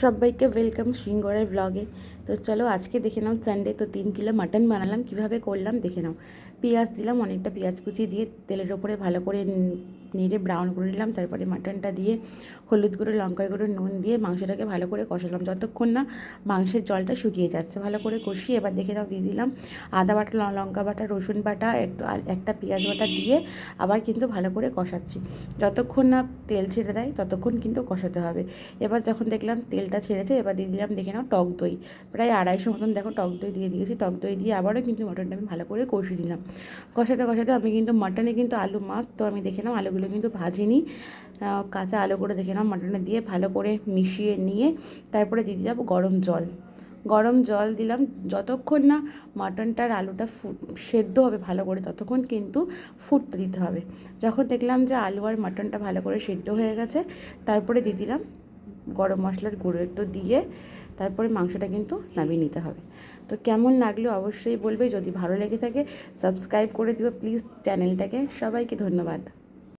সবাইকে ওয়েলকাম সিঙ্গরের ব্লগে তো চলো আজকে দেখে নাও সানডে তো তিন কিলো মাটন বানালাম, কীভাবে করলাম দেখে নাও। পেঁয়াজ দিলাম, অনেকটা পেঁয়াজ কুচি দিয়ে তেলের ওপরে ভালো করে নেড়ে ব্রাউন করে নিলাম, তারপরে মাটনটা দিয়ে হলুদ গুঁড়ো, লঙ্কার গুঁড়ো, নুন দিয়ে মাংসটাকে ভালো করে কষালাম। যতক্ষণ না মাংসের জলটা শুকিয়ে যাচ্ছে, ভালো করে কষিয়ে এবার দেখে নাও, দিয়ে দিলাম আদা বাটা লঙ্কা বাটা, রসুন বাটা, একটু একটা পেঁয়াজ বাটা দিয়ে আবার কিন্তু ভালো করে কষাচ্ছি। যতক্ষণ না তেল ছেড়ে দেয়, ততক্ষণ কিন্তু কষাতে হবে। এবার যখন দেখলাম তেলটা ছেড়েছে, এবার দিয়ে দিলাম, দেখে নাও, টক দই। প্রায় আড়াইশো মতন দেখো টক দই দিয়ে দিয়েছি। টক দই দিয়ে আবারও কিন্তু মটনটা আমি ভালো করে কষিয়ে দিলাম কষাতে কষাতে আমি কিন্তু মাটনে কিন্তু আলু মাছ, তো আমি দেখে নাও আলুগুলো কিন্তু ভাজিনি। কাঁচা আলু করে দেখে নাও মাটনে দিয়ে ভালো করে মিশিয়ে নিয়ে তারপরে দিয়ে দিলাম গরম জল। গরম জল দিলাম যতক্ষণ না মাটনটার আলুটা সেদ্ধ হবে ভালো করে ততক্ষণ কিন্তু ফুটতে দিতে হবে। যখন দেখলাম যে আলু আর মাটনটা ভালো করে সেদ্ধ হয়ে গেছে, তারপরে দিয়ে দিলাম গরম মশলার গুঁড়ো একটু দিয়ে তারপরে মাংসটা কিন্তু নামিয়ে নিতে হবে। তো কেমন লাগল অবশ্যই বলবে, যদি ভালো লেগে থাকে সাবস্ক্রাইব করে দিও প্লিজ চ্যানেলটাকে সবাইকে ধন্যবাদ।